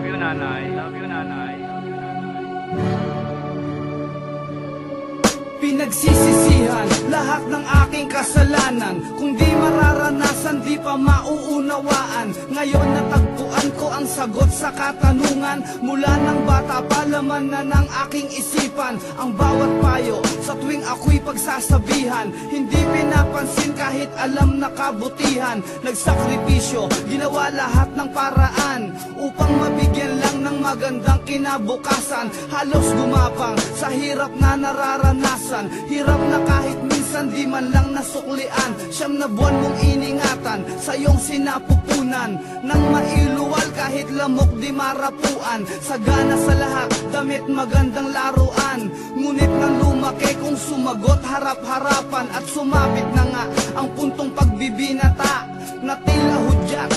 love you nanay, love you nanay. Pinagsisisihan lahat ng aking kasalanan. Kung di mararanasan, di pa mauunawaan. Ngayon natagpuan ko sagot sa katanungan Mula ng bata pa laman na ng aking isipan. Ang bawat payo sa tuwing ako'y pagsasabihan Hindi pinapansin kahit alam na kabutihan. Nagsakripisyo, ginawa lahat ng paraan Upang mabigyan lang ng magandang kinabukasan. Halos gumapang sa hirap na nararanasan Hirap minsan di man lang nasuklian Siyam na buwan mong iningatan sa iyong sinapupunan. Nang mailuwal kahit lamok di marapuan Sagana sa lahat, damit magandang laruan. Ngunit nang lumaki kung sumagot harap-harapan At sumabit na nga ang puntong pagbibinata. Na tila hudyat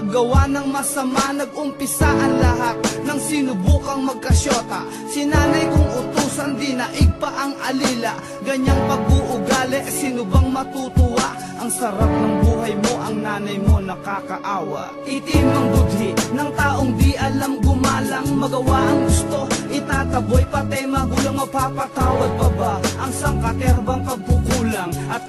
paggawa ng masama Nag-umpisa ang lahat ng sinubukang magkasyota. Sinanay kong utusan, di naig pa ang alila. Ganyang pag-uugali, sino bang matutuwa? Ang sarap ng buhay mo, ang nanay mo nakakaawa. Itim ang budhi ng taong di alam gumalang Magawa ang gusto, itataboy pati magulang Mapapatawad pa ba? Ang sangkaterbang pagkukulang At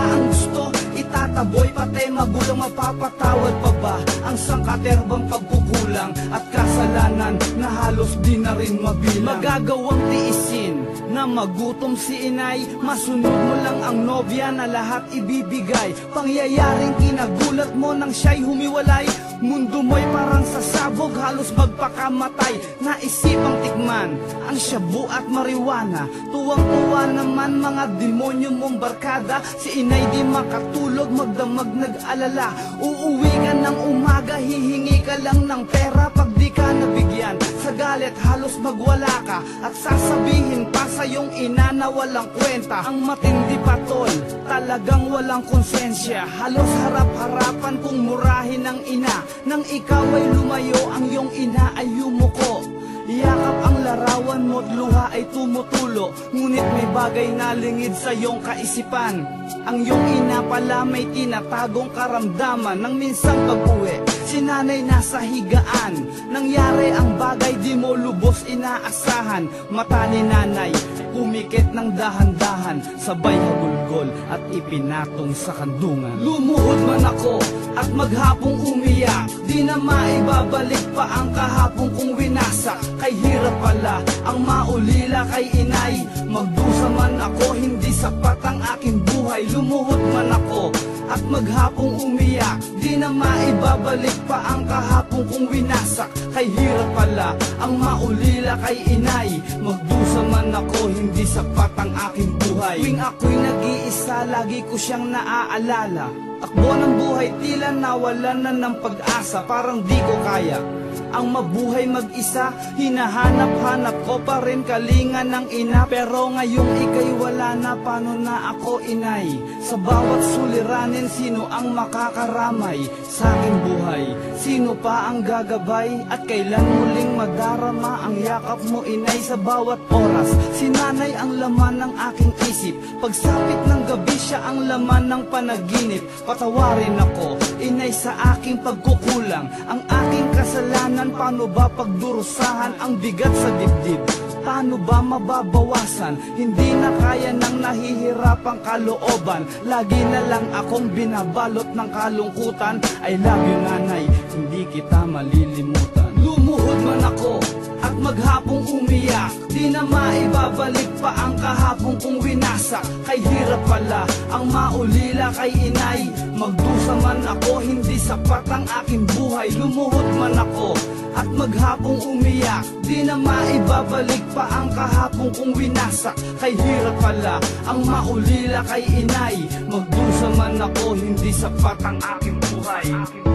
Magawa ang gusto, itataboy pati magulang Mapapatawad pa ba? Ang sangkaterbang pagkukulang At kasalanan na halos di na rin mabilang Magagawang tiisin na magutom si inay. Masunod mo lang ang nobya na lahat ibibigay. Pangyayaring kinagulat mo nang siya'y humiwalay. Mundo mo'y parang sasabog, halos magpakamatay. Naisipang tikman ang shabu at mariwana. Tuwang-tuwa naman mga demonyo mong barkada. Si inay di makatulog, magdamag nag-alala. Uuwi ka ng umaga, hihingi ka lang ng pera. Pag nabigyan, sa galit halos magwala ka. At sasabihin pa sa iyong ina na walang kwenta. Ang matindi patol, talagang walang konsensya Halos harap-harapan kung murahin ng ina. Nang ikaw ay lumayo, ang iyong ina ay yumuko. Yakap ang larawan mo't luha ay tumutulo. Ngunit may bagay na lingid sa iyong kaisipan. Ang iyong ina pala may tinatagong karamdaman. Nang minsang pag-uwi, si nanay nasa higaan. Nangyari ang bagay di mo lubos inaasahan. Mata ni nanay, pumikit ng dahan-dahan. Sabay hagulgol at ipinatong sa kandungan. Lumuhod man ako at maghapong umiyak. Di na maibabalik pa ang kahapong kong winasak Kay hirap pala ang maulila kay inay. Magdusa man ako, hindi sapat ang aking buhay. Lumuhod man ako at maghapong umiyak maibabalik pa ang kahapong kong winasak. Kay hirap pala ang maulila kay inay. Magdusa man ako, hindi sapat ang aking buhay. Tuwing ako'y nag-iisa, lagi ko siyang naaalala Takbo ng buhay tila nawalan na ng pag-asa. Parang di ko kaya ang mabuhay mag-isa. Hinahanap-hanap ko pa rin kalinga ng ina. Pero ngayong ikay wala na. Paano na ako inay? Sa bawat suliranin Sino ang makakaramay Sa aking buhay? Sino pa ang gagabay? At kailan muling madarama Ang yakap mo inay? Sa bawat oras Sinanay ang laman ng aking isip. Pagsapit ng gabi siya ang laman ng panaginip Patawarin ako Inay sa aking pagkukulang. Ang aking kasalanan Paano ba pagdurusahan ang bigat sa dibdib? Paano ba mababawasan? Hindi na kaya ng nahihirapang kalooban. Lagi na lang akong binabalot ng kalungkutan. I love you nanay, hindi kita malilimutan man ako at maghapong umiyak. Di na maibabalik pa ang kahapong kong winasak Kay hirap pala ang maulila kay inay. Magdusa man ako, hindi sapat ang aking buhay. Lumuhod man ako at maghapong umiyak. Di na maibabalik pa ang kahapong kong winasak Kay hirap pala ang maulila kay inay. Magdusa man ako, hindi sapat ang Aking buhay